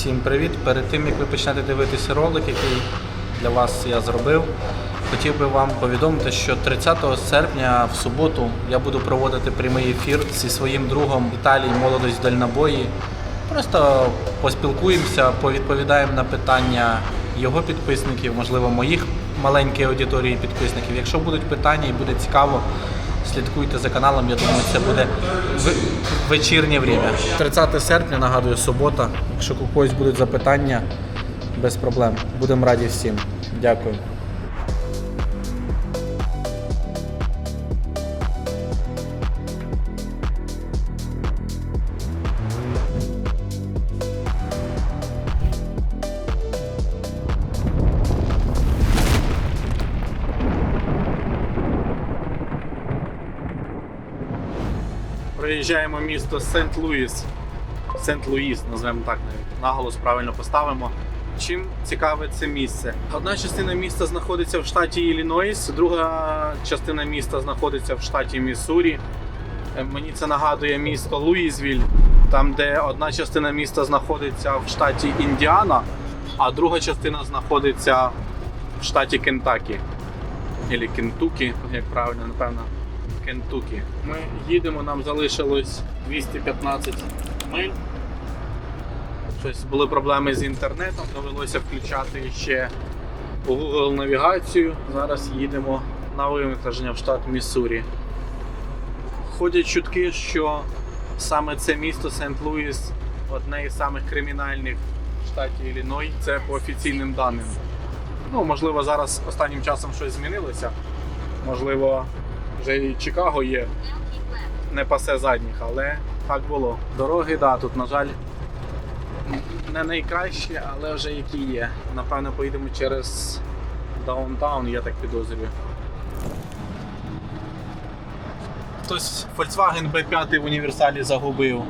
Всім привіт! Перед тим як ви почнете дивитися ролик, який для вас я зробив, хотів би вам повідомити, що 30 серпня в суботу я буду проводити прямий ефір зі своїм другом Віталій Молодость Дальнобої. Просто поспілкуємося, повідповідаємо на питання його підписників, можливо, моїх маленької аудиторії підписників. Якщо будуть питання і буде цікаво, слідкуйте за каналом. Я думаю, це буде в- вечірнє время. 30 серпня, нагадую, субота. Якщо у когось будуть запитання, без проблем. Будемо раді всім. Дякую. Проїжджаємо місто Сент-Луїс. Сент-Луїс, назвемо так навіть. Наголос правильно поставимо. Чим цікаве це місце? Одна частина міста знаходиться в штаті Іллінойс, друга частина міста знаходиться в штаті Міссурі. Е, Мені це нагадує місто Луїзвіль, там де одна частина міста знаходиться в штаті Індіана, а друга частина знаходиться в штаті Кентакі. Або Кентукі, як правильно, напевно. Кентукі. Ми їдемо, нам залишилось 215 миль. Щось були проблеми з інтернетом, довелося включати ще Google навігацію. Зараз їдемо на вивантаження в штат Міссурі. Ходять чутки, що саме це місто Сент-Луїс одне із самих кримінальних в штаті Ілліной. Це по офіційним даним. Ну, можливо, зараз останнім часом щось змінилося. Можливо, вже і Чикаго є, не пасе задніх, але так було. Дороги, да, тут, на жаль, не найкращі, але вже які є. Напевно, поїдемо через даунтаун, я так підозрюю. Хтось Volkswagen B5 в універсалі загубив.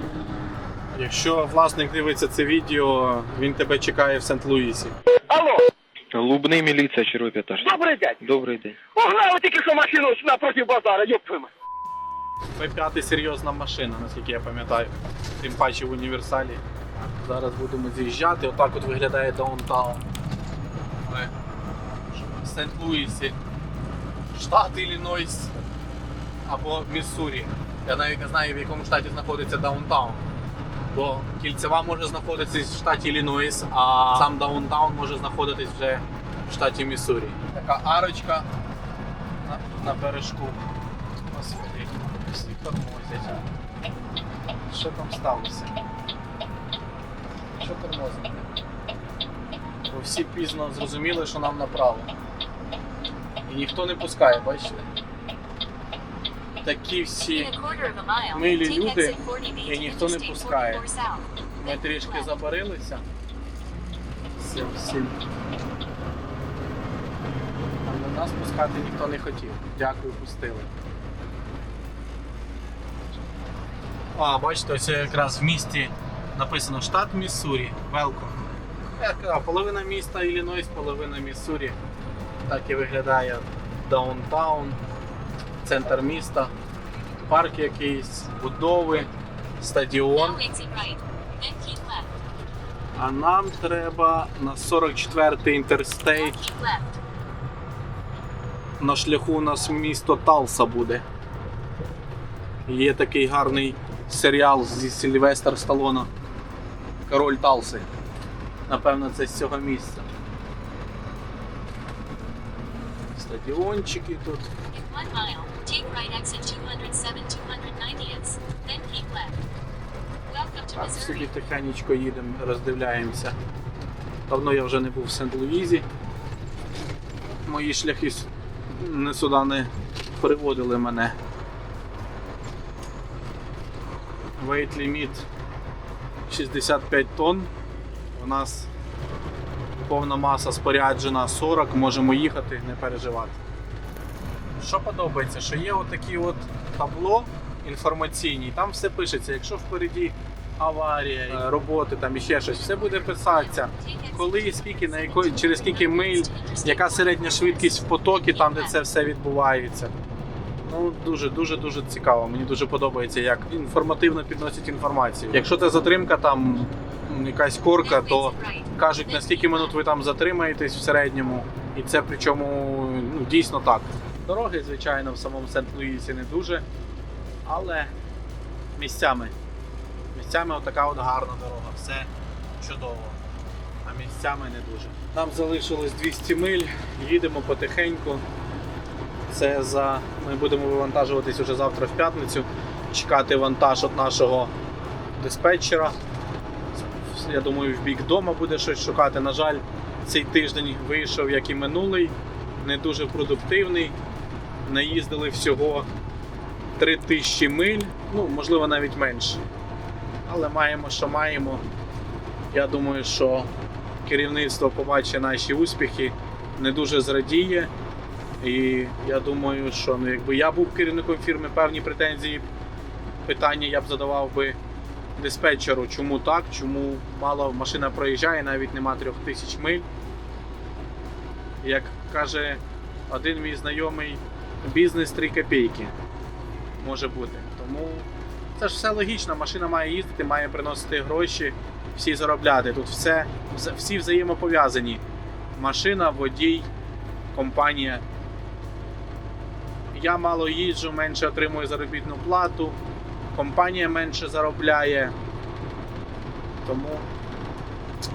Якщо власник дивиться це відео, він тебе чекає в Сент-Луїсі. Алло, Лубний міліція, червий п'ятаж. добрий день. Добрий день. Погнали тільки що машину напроти базара, ёб твою мать. P5 серйозна машина, наскільки я пам'ятаю. Тим паче в універсалі. Зараз будемо з'їжджати. Отак от виглядає даунтаун. В Сент-Луісі. Штат Іллінойс або Міссурі. Я навіть не знаю, в якому штаті знаходиться даунтаун. Бо кільцева може знаходитись в штаті Іллінойс, а сам даунтаун може знаходитись вже в штаті Міссурі. Така арочка на, на бережку. Господи, всі тормозять. Що там сталося? Що тормозить? Бо всі пізно зрозуміли, що нам направо. І ніхто не пускає, бачите? Такі всі милі люди, і ніхто не пускає. Ми трішки забарилися. Всім, всім. Але нас пускати ніхто не хотів. Дякую, пустили. А, бачите, ось якраз в місті написано штат Міссурі. Велком. Половина міста Іллінойс, половина Міссурі. Так і виглядає даунтаун, центр міста, парк якийсь, будови, стадіон. А нам треба на 44-й інтерстейт. На шляху у нас місто Талса буде. Є такий гарний серіал зі Сільвестр Сталона. Король Талси. Напевно, це з цього місця. Стадіончики тут. Так, собі тихенечко їдемо, роздивляємося. Давно я вже не був в Сент-Луїзі. Мої шляхи не сюди не приводили мене. Weight limit 65 тонн. У нас повна маса споряджена 40, можемо їхати, не переживати. Що подобається, що є отакі от табло інформаційні, там все пишеться. Якщо впереді аварія, е, роботи, там іще щось, все буде писатися. Коли, скільки, на якої, через скільки миль, яка середня швидкість в потокі, там де це все відбувається. Ну, дуже, дуже, дуже цікаво. Мені дуже подобається, як інформативно підносять інформацію. Якщо це затримка там якась корка, то кажуть, на скільки минут ви там затримаєтесь в середньому. І це причому ну, дійсно так. Дороги, звичайно, в самому Сент-Луїсі не дуже, але місцями. Місцями отака от гарна дорога, все чудово. А місцями не дуже. Нам залишилось 200 миль, їдемо потихеньку. Це за. Ми будемо вивантажуватись уже завтра в п'ятницю, чекати вантаж від нашого диспетчера. Я думаю, в бік дома буде щось шукати. На жаль, цей тиждень вийшов, як і минулий, не дуже продуктивний. Наїздили всього 3000 миль, ну, можливо, навіть менше. Але маємо, що маємо. Я думаю, що керівництво побачить наші успіхи, не дуже зрадіє. І я думаю, що ну, якби я був керівником фірми, певні претензії, питання я б задавав би диспетчеру, чому так, чому мало машина проїжджає, навіть нема трьох тисяч миль. Як каже один мій знайомий, бізнес 3 копійки може бути. Тому це ж все логічно, машина має їздити, має приносити гроші, всі заробляти. Тут все, всі взаємопов'язані. Машина, водій, компанія. Я мало їжджу, менше отримую заробітну плату, компанія менше заробляє. Тому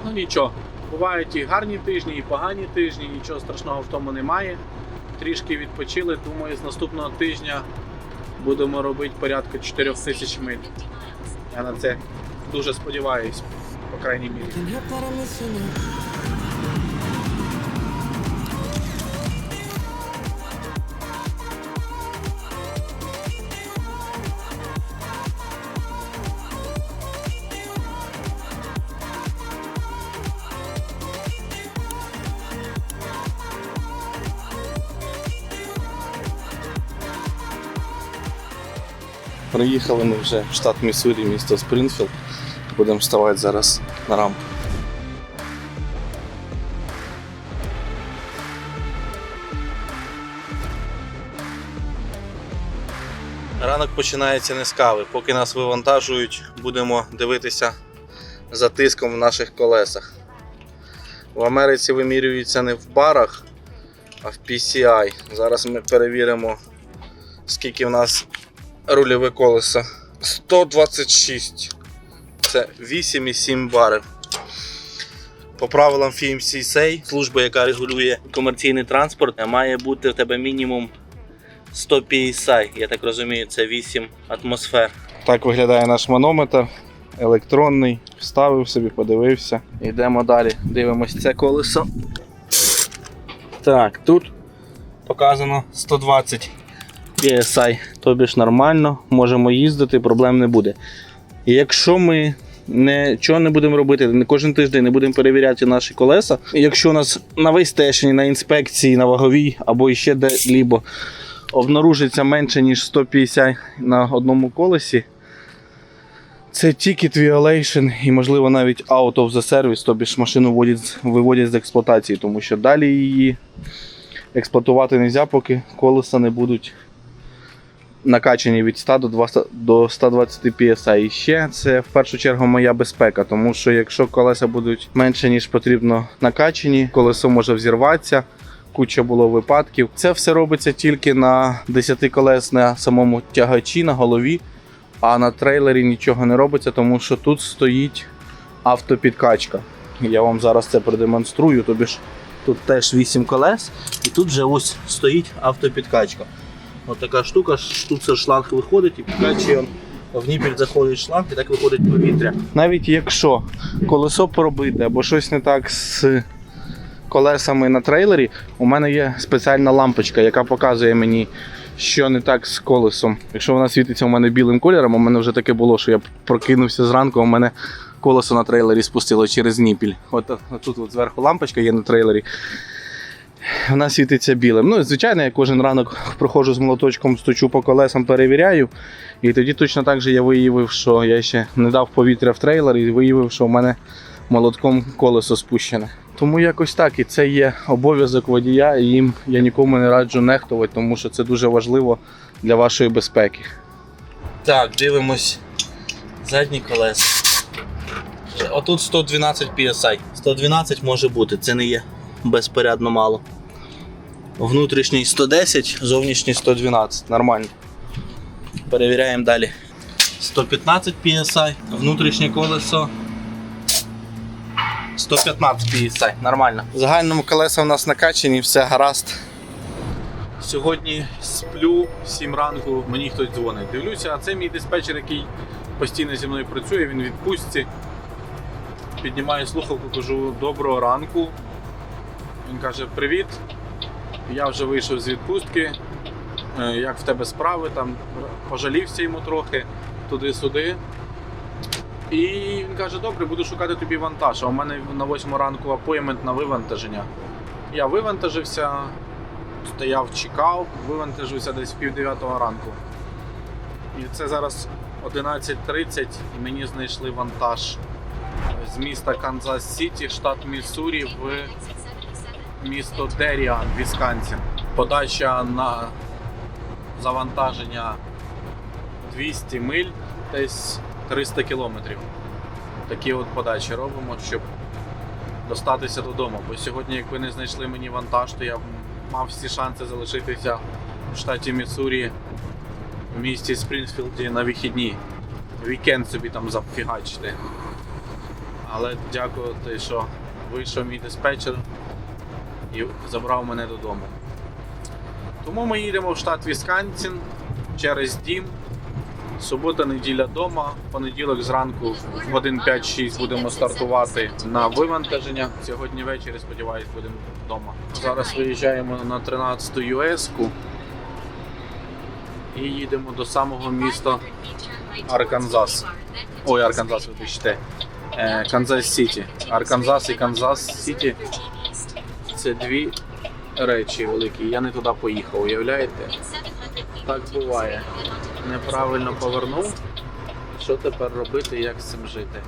ну нічого. Бувають і гарні тижні, і погані тижні, нічого страшного в тому немає. Трішки відпочили. Думаю, з наступного тижня будемо робити порядка 4 тисяч миль. Я на це дуже сподіваюся, по крайній мірі. Приїхали ми вже в штат Міссурі, місто Спрінфілд. Будемо вставати зараз на рампу. Ранок починається не з кави. Поки нас вивантажують, будемо дивитися за тиском в наших колесах. В Америці вимірюється не в барах, а в PCI. Зараз ми перевіримо, скільки в нас рульове колесо 126. Це 8,7 барів. По правилам FMCSA, служба, яка регулює комерційний транспорт, має бути в тебе мінімум 100 PSI. Я так розумію, це 8 атмосфер. Так виглядає наш манометр. Електронний. Вставив собі, подивився. Йдемо далі. Дивимось це колесо. Так, тут показано 120 PSI, тобі ж нормально, можемо їздити, проблем не буде. Якщо ми нічого не будемо робити, кожен тиждень не будемо перевіряти наші колеса, якщо у нас на вейстешені, на інспекції, на ваговій або ще де-лібо обнаружиться менше, ніж 150 на одному колесі, це ticket violation і, можливо, навіть out of the service, тобі ж машину виводять з експлуатації, тому що далі її експлуатувати не можна, поки колеса не будуть накачані від 100 до 120 PSI. І ще це в першу чергу моя безпека, тому що якщо колеса будуть менше ніж потрібно накачані, колесо може взірватися. Куча було випадків. Це все робиться тільки на 10 колес на самому тягачі на голові, а на трейлері нічого не робиться, тому що тут стоїть автопідкачка. Я вам зараз це продемонструю. Тобі ж тут теж 8 колес, і тут вже ось стоїть автопідкачка. Ось така штука, тут це шланг виходить і підкачує он, в ніпіль заходить шланг і так виходить повітря. Навіть якщо колесо пробите або щось не так з колесами на трейлері, у мене є спеціальна лампочка, яка показує мені, що не так з колесом. Якщо вона світиться у мене білим кольором, у мене вже таке було, що я прокинувся зранку, у мене колесо на трейлері спустило через ніпіль. От от тут от зверху лампочка є на трейлері. Вона світиться білим. Ну, звичайно, я кожен ранок проходжу з молоточком, стучу по колесам, перевіряю. І тоді точно так же я виявив, що я ще не дав повітря в трейлер і виявив, що в мене молотком колесо спущене. Тому якось так, і це є обов'язок водія, і їм я нікому не раджу нехтувати, тому що це дуже важливо для вашої безпеки. Так, дивимось задні колеса. Отут 112 PSI. 112 може бути, це не є безпорядно мало. Внутрішній 110, зовнішній 112. Нормально. Перевіряємо далі. 115 PSI, внутрішнє колесо 115 PSI. Нормально. В загальному колеса у нас накачані, все гаразд. Сьогодні сплю 7 ранку, мені хтось дзвонить. Дивлюся, а це мій диспетчер, який постійно зі мною працює, він відпустці. Піднімаю слухавку, кажу доброго ранку. Він каже: Привіт. Я вже вийшов з відпустки. Е, Як в тебе справи? Там пожалівся йому трохи туди-сюди. І він каже: добре, буду шукати тобі вантаж. А у мене на 8 ранку апоймент на вивантаження. Я вивантажився, стояв, чекав, вивантажився десь в пів дев'ятого ранку. І це зараз 11.30 і мені знайшли вантаж з міста Канзас Сіті, штат Міссурі, в місто Деріан, Вісконсін. Подача на завантаження 200 миль, десь 300 кілометрів. Такі от подачі робимо, щоб достатися додому. Бо сьогодні, якби не знайшли мені вантаж, то я мав всі шанси залишитися в штаті Міссурі, в місті Спрінфілді на вихідні. Вікенд собі там зафігачити. Але дякувати, що вийшов мій диспетчер і забрав мене додому. Тому ми їдемо в штат Вісконсін через дім. Субота, неділя вдома. Понеділок зранку в годин 5-6 будемо стартувати на вивантаження. Сьогодні ввечері, сподіваюсь, будемо вдома. Зараз виїжджаємо на 13-ту US-ку і їдемо до самого міста Арканзас. Ой, Арканзас, вибачте. Е, Канзас Сіті. Арканзас і Канзас Сіті це дві речі великі. Я не туди поїхав, уявляєте? Так буває. Неправильно повернув. Що тепер робити, як з цим жити?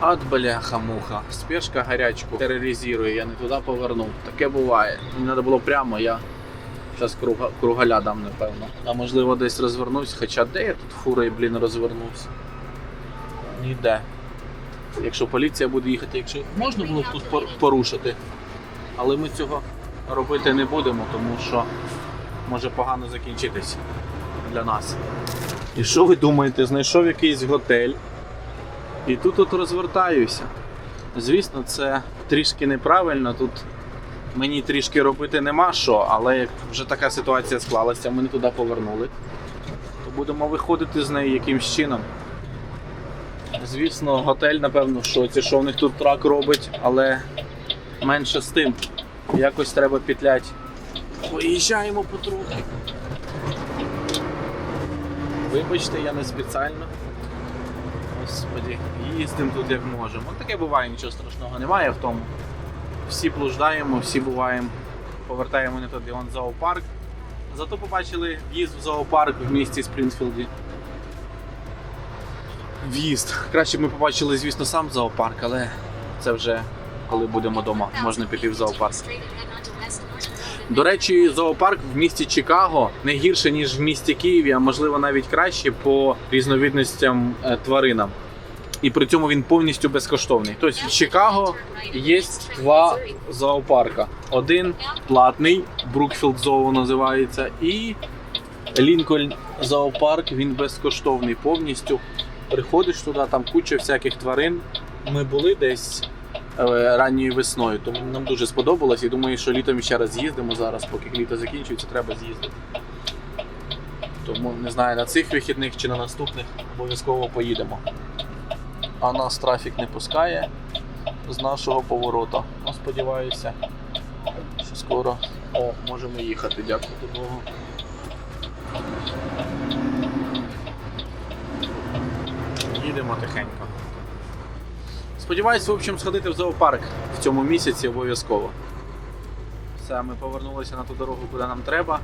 От бляха-муха. Спешка гарячку тероризує, я не туди повернув. Таке буває. Мені треба було прямо, я зараз круга, кругаля дам, напевно. А можливо десь розвернусь, хоча де я тут фурою, блін, розвернувся? Ніде. Якщо поліція буде їхати, якщо можна було тут порушити. Але ми цього робити не будемо, тому що може погано закінчитись для нас. І що ви думаєте, знайшов якийсь готель і тут от розвертаюся. Звісно, це трішки неправильно. Тут мені трішки робити нема що, але як вже така ситуація склалася, ми не туди повернули, то будемо виходити з неї якимсь чином. Звісно, готель, напевно, в шоці, що в них тут трак робить, але менше з тим. Якось треба петлять. Виїжджаємо потрохи. Вибачте, я не спеціально. Господі, їздимо тут як можемо. Ну, таке буває, нічого страшного немає в тому. Всі блуждаємо, всі буваємо, повертаємо не туди, он зоопарк. Зато побачили в'їзд в зоопарк в місті Спрінфілді. В'їзд. Краще б ми побачили, звісно, сам зоопарк, але це вже коли будемо вдома, можна піти в зоопарк. До речі, зоопарк в місті Чикаго не гірше, ніж в місті Києві, а можливо навіть краще по різновидностям е, тваринам. І при цьому він повністю безкоштовний. Тобто в Чикаго є два зоопарка. Один платний, Брукфілд Зоо називається, і Лінкольн зоопарк, він безкоштовний повністю. Приходиш туди, там куча всяких тварин. Ми були десь ранньою весною, тому нам дуже сподобалось і думаю, що літом ще раз з'їздимо зараз, поки літо закінчується, треба з'їздити. Тому не знаю, на цих вихідних чи на наступних обов'язково поїдемо. А нас трафік не пускає з нашого поворота. Ну, сподіваюся, що скоро О, можемо їхати, дякувати Богу. Їдемо тихенько. Сподіваюсь, в общем, сходити в зоопарк в цьому місяці обов'язково. Все, ми повернулися на ту дорогу, куди нам треба.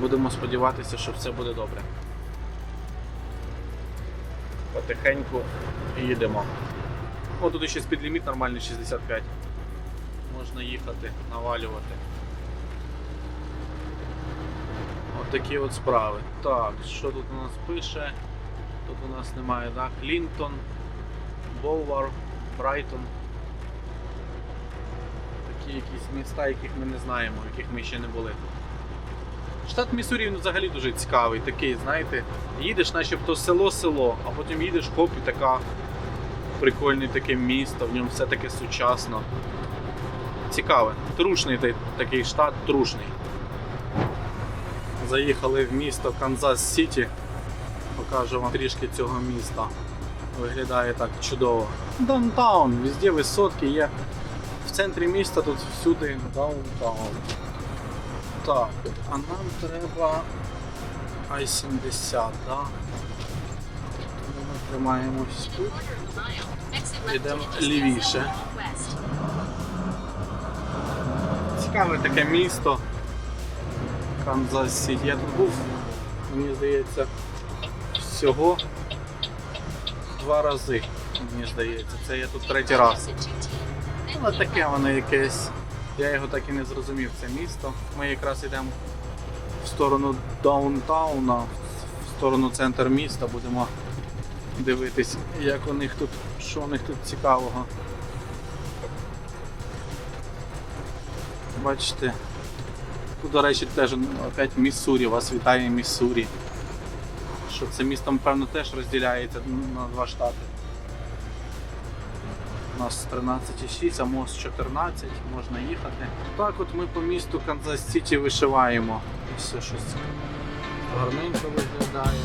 Будемо сподіватися, що все буде добре. Потихеньку їдемо. О, тут ще спідліміт нормальний 65. Можна їхати, навалювати. От такі от справи. Так, що тут у нас пише? Тут у нас немає, так? Клінтон. Болвар, Брайтон. Такі якісь міста, яких ми не знаємо, яких ми ще не були. Штат Міссурі він взагалі дуже цікавий, такий, знаєте, їдеш начебто село-село, а потім їдеш хоп і така прикольне таке місто, в ньому все таке сучасно. Цікаве. Трушний такий штат, трушний. Заїхали в місто Канзас Сіті. Покажу вам трішки цього міста. Виглядає так чудово. Даунтаун, везде висотки є. В центрі міста тут всюди даунтаун. Так, а нам треба I-70, да? Тому ми тримаємось тут. Йдемо лівіше. Цікаве таке місто. Канзас Сіті. Я тут був, мені здається, всього два рази. Мені здається, це я тут третій раз. Exit 2T. Then Але таке воно якесь. Я його так і не зрозумів, це місто. Ми якраз йдемо в сторону даунтауна, в сторону центр міста, будемо дивитись, як у них тут, що у них тут цікавого. Бачите. Тут, до речі, теж ну, опять Міссурі, вас вітає Міссурі. Що це місто, певно, теж розділяється на два штати. У нас 13,6, а мост 14, можна їхати. Так от ми по місту Канзас Сіті вишиваємо. Все щось гарненько виглядає.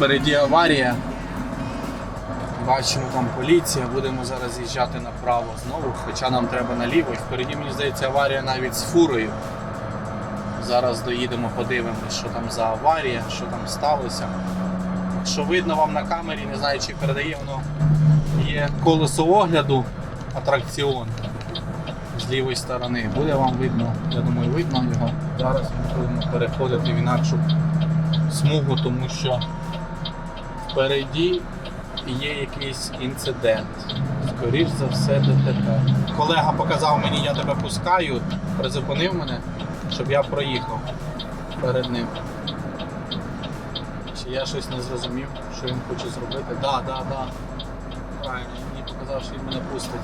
Впереді аварія. Бачимо там поліція, будемо зараз їжджати направо знову, хоча нам треба наліво. І впереді, мені здається, аварія навіть з фурою. Зараз доїдемо, подивимось, що там за аварія, що там сталося. Що видно вам на камері, не знаю, чи передає воно. Є колесо огляду, атракціон з лівої сторони. Буде вам видно, я думаю, видно його. Зараз ми будемо переходити в інакшу смугу, тому що впереді є якийсь інцидент. Скоріш за все ДТП. Колега показав мені, я тебе пускаю, призупинив мене, щоб я проїхав перед ним. Чи я щось не зрозумів, що він хоче зробити? Да, да, да. Правильно, мені показав, що він мене пустить.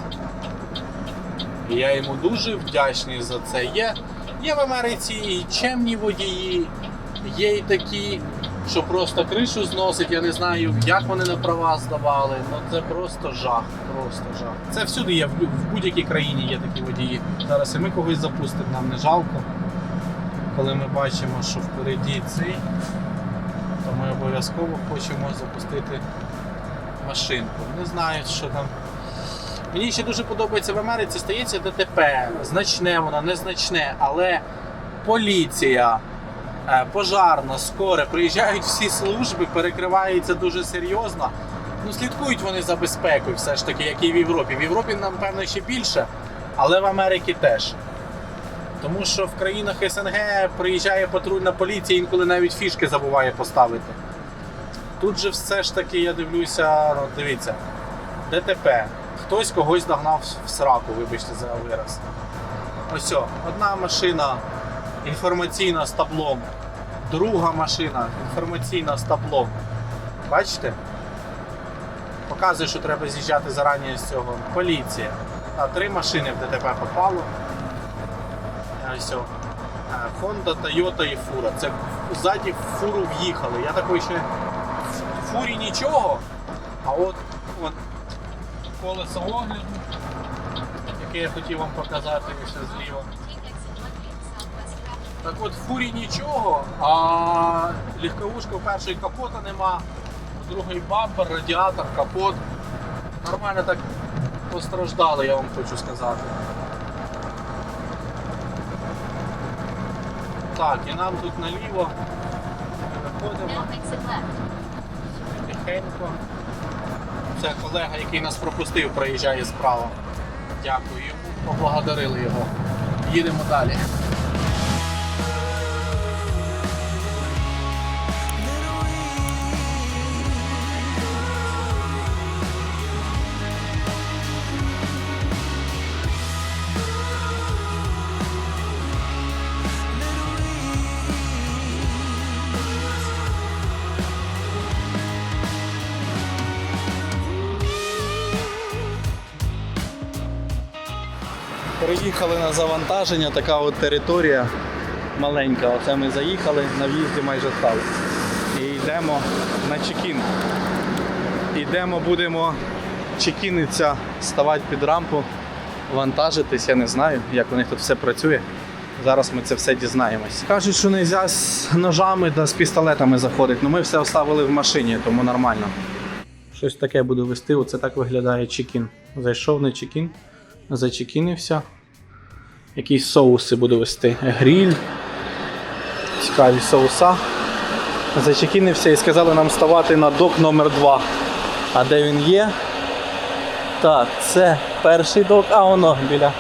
І я йому дуже вдячний за це. Є, є в Америці і чемні водії, є і такі, що просто кришу зносить. Я не знаю, як вони на права здавали. Ну це просто жах. Просто жах. Це всюди є, в будь-якій країні є такі водії. Зараз і ми когось запустимо, нам не жалко. Коли ми бачимо, що впереді цей, то ми обов'язково хочемо запустити машинку. Не знаю, що там. Мені ще дуже подобається в Америці, стається ДТП. Значне воно, незначне, але поліція, пожарна, скоре, приїжджають всі служби, перекриваються дуже серйозно. Ну, слідкують вони за безпекою, все ж таки, як і в Європі. В Європі, напевно, ще більше, але в Америці теж. Тому що в країнах СНГ приїжджає патрульна поліція, інколи навіть фішки забуває поставити. Тут же все ж таки, я дивлюся, ну, дивіться, ДТП. Хтось когось догнав в сраку, вибачте за вираз. Ось одна машина інформаційна з таблом, друга машина інформаційна з таблом. Бачите? Показує, що треба з'їжджати зарані з цього. Поліція. А три машини в ДТП попало. Е, Honda, Toyota і фура. Це ззаді в фуру в'їхали. Я такий ще в фурі нічого, а от, от колесо огляду, яке я хотів вам показати ще зліва. Так от в фурі нічого, а легковушка в першої капота нема, в другої бампер, радіатор, капот. Нормально так постраждали, я вам хочу сказати. Так, і нам тут наліво. Виходимо тихенько. Це колега, який нас пропустив, проїжджає справа. Дякую йому, поблагодарили його. Їдемо далі. Приїхали на завантаження, така от територія маленька. Оце ми заїхали, на в'їзді майже стали. І йдемо на чекін. Йдемо, будемо чекіниться, ставати під рампу, вантажитись, я не знаю, як у них тут все працює. Зараз ми це все дізнаємось. Кажуть, що не можна з ножами та з пістолетами заходити, але ми все оставили в машині, тому нормально. Щось таке буду вести, оце так виглядає чекін. Зайшов на чекін, зачекінився. Якісь соуси буду вести. Гріль. Цікаві соуса. Зачекінився і сказали нам ставати на док номер 2 А де він є? Так, це перший док, а воно біля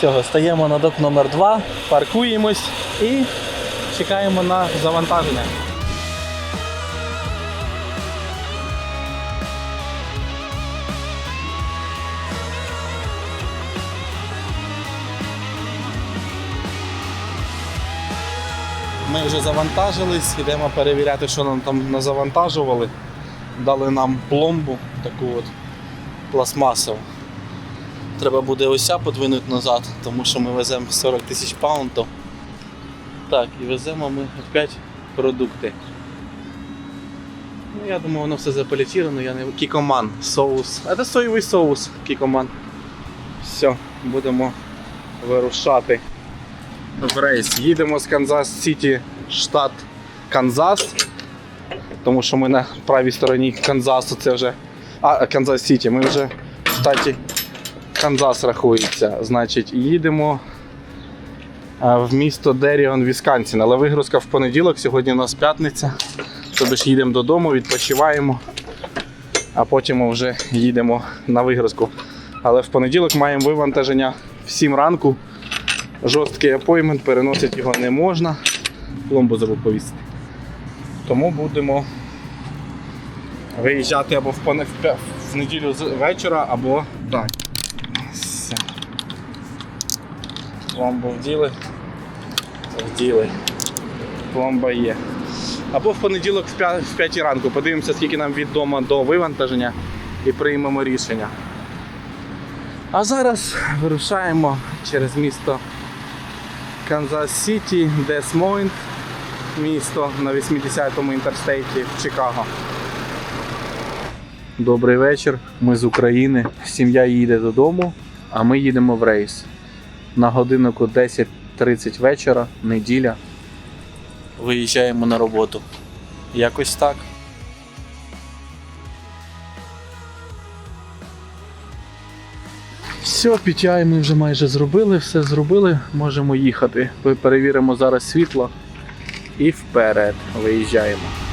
цього. Стаємо на док номер 2 паркуємось і чекаємо на завантаження. Ми вже завантажились, йдемо перевіряти, що нам там назавантажували. Дали нам пломбу таку от пластмасову. Треба буде ося подвинути назад, тому що ми веземо 40 тисяч паундів. Так, і веземо ми опять продукти. Ну, я думаю, воно все заполітіровано, я не. Кікоман, соус. Це соєвий соус, кікоман. Все, будемо вирушати в рейс. Їдемо з Канзас Сіті, штат Канзас. Тому що ми на правій стороні Канзасу, це вже. А, Канзас Сіті, ми вже в штаті Канзас рахується. Значить, їдемо в місто Деріон, Вісконсін. Але вигрузка в понеділок, сьогодні у нас п'ятниця. Тобто ж їдемо додому, відпочиваємо, а потім вже їдемо на вигрузку. Але в понеділок маємо вивантаження в 7 ранку. Жорсткий апоймент, переносити його не можна. Пломбу повісити. Тому будемо виїжджати або в, поне- в неділю з вечора, або. Все. Пломбу вділи. Вділи. Пломба є. Або в понеділок в 5, в 5 ранку. Подивимося, скільки нам від до вивантаження і приймемо рішення. А зараз вирушаємо через місто Канзас Сіті, Дес-Мойнт, місто на 80-му інтерстейті в Чикаго. Добрий вечір. Ми з України. Сім'я їде додому, а ми їдемо в рейс. На годиннику 10.30 вечора, неділя. Виїжджаємо на роботу. Якось так. Все, PTI ми вже майже зробили, все зробили, можемо їхати. Перевіримо зараз світло і вперед виїжджаємо.